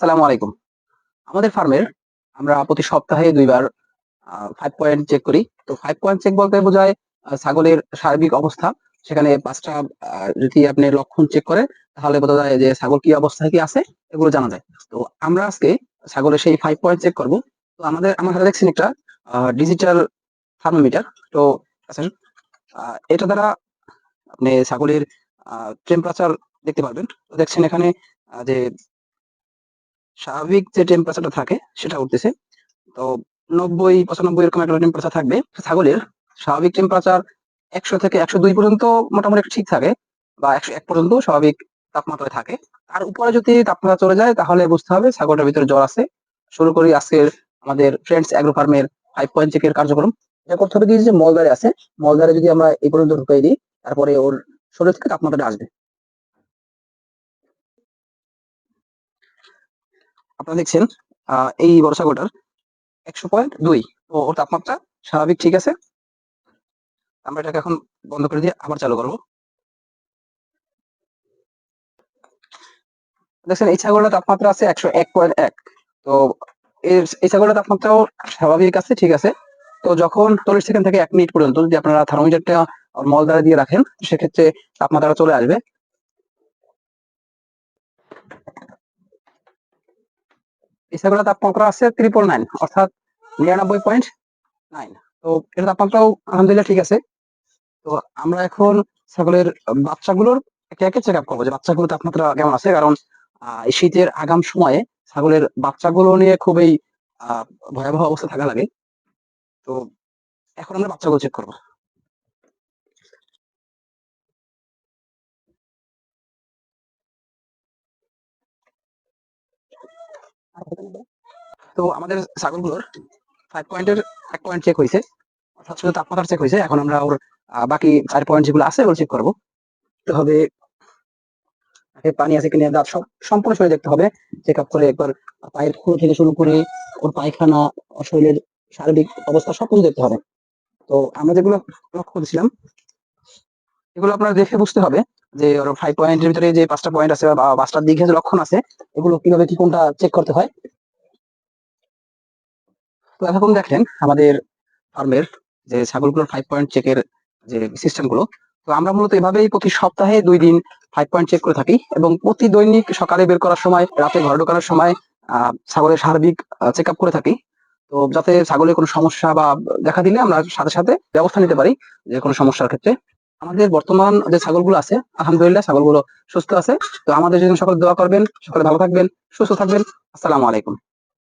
সালামু আলাইকুম। আমাদের ফার্মের আমরা প্রতি সপ্তাহে দুইবার ফাইভ পয়েন্ট চেক করি। তো ফাইভ পয়েন্ট চেক বলতে বোঝায় ছাগলের সার্বিক অবস্থা। সেখানে পাঁচটা যদি আপনি লক্ষণ চেক করে তাহলে বোঝা যায় যে ছাগল কি অবস্থায় কি আছে এগুলো জানা যায়। তো আমরা আজকে ছাগলের সেই ফাইভ পয়েন্ট চেক করব। তো আমাদের আমার হাতে দেখছেন একটা ডিজিটাল থার্মোমিটার তো আচ্ছা, এটা দ্বারা আপনি ছাগলের টেম্পারেচার দেখতে পারবেন। তো দেখছেন এখানে যে স্বাভাবিক যে টেম্পারেচারটা থাকে, সেটা উঠতেছে। তো নব্বই, পঁচানব্বই এরকম একটা টেম্পারেচার থাকবে। ছাগলের স্বাভাবিক টেম্পারেচার একশো থেকে একশো দুই পর্যন্ত মোটামুটি ঠিক থাকে বা একশো এক পর্যন্ত স্বাভাবিক তাপমাত্রায় থাকে। তার উপরে যদি তাপমাত্রা চলে যায়, তাহলে বুঝতে হবে ছাগলটার ভিতরে জ্বর আছে। শুরু করি আজকের আমাদের ফ্রেন্ডস অ্যাগ্রো ফার্মের ফাইভ পয়েন্ট চেকের কার্যক্রম। এটা করতে হবে কি যে মলদারে আছে। মলদারে যদি আমরা এই পর্যন্ত ঢুকাই দিই, তারপরে ওর শরীর থেকে তাপমাত্রাটা আসবে। আপনারা দেখছেন এই বড় ছাগলটার একশো পয়েন্ট দুই। তো ওর তাপমাত্রা স্বাভাবিক ঠিক আছে। আমরা এটাকে এখন বন্ধ করে দিয়ে আবার চালু করব। দেখছেন, এই ছাগলটার তাপমাত্রা আছে একশো এক পয়েন্ট এক। তো এই ছাগলটার তাপমাত্রাও স্বাভাবিক আছে, ঠিক আছে। তো যখন চল্লিশ সেকেন্ড থেকে এক মিনিট পর্যন্ত যদি আপনারা থার্মোমিটারটা মল দ্বারা দিয়ে রাখেন, সেক্ষেত্রে তাপমাত্রাটা চলে আসবে। এই ছাগলের তাপমাত্রা আছে ত্রিপল নাইন অর্থাৎ নিরানব্বই পয়েন্ট নাইন তো এর তাপমাত্রাও আলহামদুলিল্লাহ ঠিক আছে। তো আমরা এখন ছাগলের বাচ্চাগুলোর একে একে চেক আপ করব যে বাচ্চাগুলোর তাপমাত্রা কেমন আছে। কারণ শীতের আগাম সময়ে ছাগলের বাচ্চাগুলো নিয়ে খুবই ভয়াবহ অবস্থা থাকা লাগে। তো এখন আমরা বাচ্চাগুলো চেক করব। তো আমাদের ছাগলগুলোর ফাইভ পয়েন্টের এক পয়েন্ট চেক হয়েছে। অর্থাৎ শুধু তাপমাত্রা চেক হয়েছে, এখন আমরা ওর বাকি চার পয়েন্ট যেগুলো আছে ওগুলো চেক করব। তো হবে পানি আছে কিনা, দাঁত সব সম্পূর্ণ শরীর দেখতে হবে। চেক আপ করে একবার পায়ের খুঁড়ো থেকে শুরু করে ওর পায়খানা শরীরের শারীরিক অবস্থা সবকিছু দেখতে হবে। তো আমরা যেগুলো লক্ষ্য করেছিলাম, এগুলো আপনারা দেখে বুঝতে হবে। যে ওর ফাইভ পয়েন্টের ভিতরে যে পাঁচটা পয়েন্ট আছে বা পাঁচটার দিকে লক্ষণ আছে, এগুলো কীভাবে কি কোনটা চেক করতে হয়? তো এখন দেখলেন আমাদের ফার্মের যে ছাগলগুলোর ফাইভ পয়েন্ট চেকের যে সিস্টেমগুলো, তো আমরা মূলত এভাবেই প্রতি সপ্তাহে দুই দিন ফাইভ পয়েন্ট চেক করে থাকি এবং প্রতি দৈনিক সকালে বের করার সময়, রাতে ঘরে ঢোকানোর সময় ছাগলের সার্বিক চেক করে থাকি। তো যাতে ছাগলের কোনো সমস্যা বা দেখা দিলে আমরা সাথে সাথে ব্যবস্থা নিতে পারি যে কোনো সমস্যার ক্ষেত্রে। আমাদের বর্তমান যে ছাগলগুলো আছে, আলহামদুলিল্লাহ ছাগলগুলো সুস্থ আছে। তো আমাদের জন্য সকল দোয়া করবেন, সকলে ভালো থাকবেন, সুস্থ থাকবেন। আসসালামু আলাইকুম।